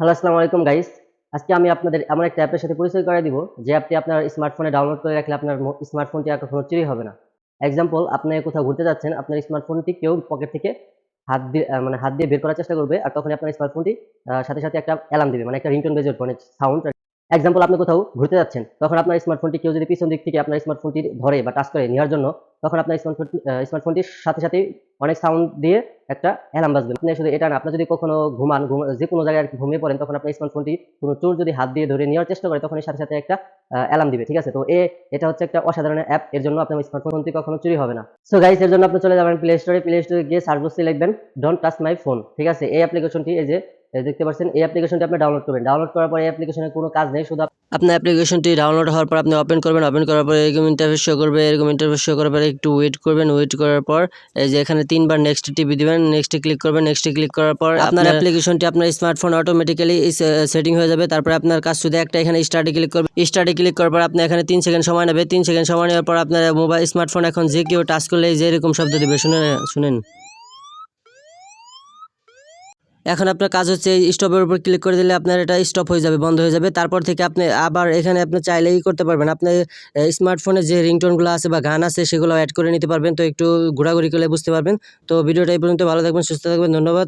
Hello আসসালামু আলাইকুম guys আজকে আমি আপনাদের এমন একটা অ্যাপের সাথে পরিচয় করে দিব, যে অ্যাপটি আপনার স্মার্টফোনে ডাউনলোড করে রাখলে আপনার স্মার্টফোনটি আর কখনো চুরি হবে না। এক্সাম্পল আপনি কোথাও ঘুরতে যাচ্ছেন, আপনার স্মার্টফোনটি কেউ পকেট থেকে হাত দিয়ে মানে হাত দিয়ে বের করার চেষ্টা করবে, আর তখন আপনার স্মার্টফোনটি সাথে সাথে একটা অ্যালার্ম দিবে মানে একটা রিংটোন বেজে উঠবে সাউন্ড এক্সাম্পল আপনি কোথাও ঘুরতে যাচ্ছেন, তখন আপনার স্মার্টফোনটি কেউ যদি পিছন দিক থেকে আপনার স্মার্টফোনটি ধরে বা টাচ করে নেওয়ার জন্য, তখন আপনার স্মার্টফোন স্মার্টফোনটির সাথে সাথে অনেক সাউন্ড দিয়ে একটা অ্যালার্ম বাজবে। আপনি শুধু এটা না, আপনি যদি কখনো ঘুমান, ঘুম- যে কোনো জায়গায় ঘুমিয়ে পড়েন, তখন আপনার স্মার্টফোনটি কোনো চোর যদি হাত দিয়ে ধরে নেওয়ার চেষ্টা করে, তখন সাথে সাথে একটা অ্যালার্ম দিবে, ঠিক আছে? তো এ, এটা হচ্ছে একটা অসাধারণ অ্যাপ এর জন্য আপনার স্মার্টফোনটি কখনো চুরি হবে না। সো গাইস এর জন্য আপনি চলে যাবেন প্লে স্টোরে প্লে স্টোরে গিয়ে বক্সে লিখবেন ডোন্ট টাচ মাই ফোন ঠিক আছে? এই অ্যাপ্লিকেশনটি এই যে দেখতে পাচ্ছেন এই অ্যাপ্লিকেশনটি আপনি ডাউনলোড করবেন। ডাউনলোড করার পরে এই অ্যাপ্লিকেশনের কোনো কাজ নেই শুধু আপনার অ্যাপ্লিকেশনটি ডাউনলোড হওয়ার পর আপনি ওপেন করবেন। ওপেন করার পর এরকম ইন্টারফেস শো করবে এরকম ইন্টারফেস শো করার পরে একটু ওয়েট করবেন। ওয়েট করার পর এই যে এখানে তিনবার নেক্সট টিপি দিবেন নেক্সটে ক্লিক করবেন নেক্সটে ক্লিক করার পর আপনার অ্যাপ্লিকেশনটি আপনার স্মার্টফোন অটোমেটিক্যালি সেটিং হয়ে যাবে। তারপর আপনার কাজ শুধু একটা এখানে স্টার্টে ক্লিক করবেন। স্টার্টে ক্লিক করার পর আপনি এখানে তিন সেকেন্ড সময় নেবে। তিন সেকেন্ড সময় নেওয়ার পর আপনার মোবাইল স্মার্টফোন এখন যে কেউ টাচ করলে যে এরকম শব্দ দিবে শুনে শুনেন। এখন আপনার কাজ হচ্ছে স্টপের উপর ক্লিক করে দিলে আপনার এটা স্টপ হয়ে যাবে, বন্ধ হয়ে যাবে। তারপর থেকে আপনি আবার এখানে আপনি চাইলেই করতে পারবেন। আপনি স্মার্টফোনে যে রিংটোনগুলো আছে বা গান আছে সেগুলো অ্যাড করে নিতে পারবেন। তো একটু ঘোরাঘুরি করলে বুঝতে পারবেন। তো ভিডিওটা এই পর্যন্ত, ভালো থাকবেন, সুস্থ থাকবেন, ধন্যবাদ।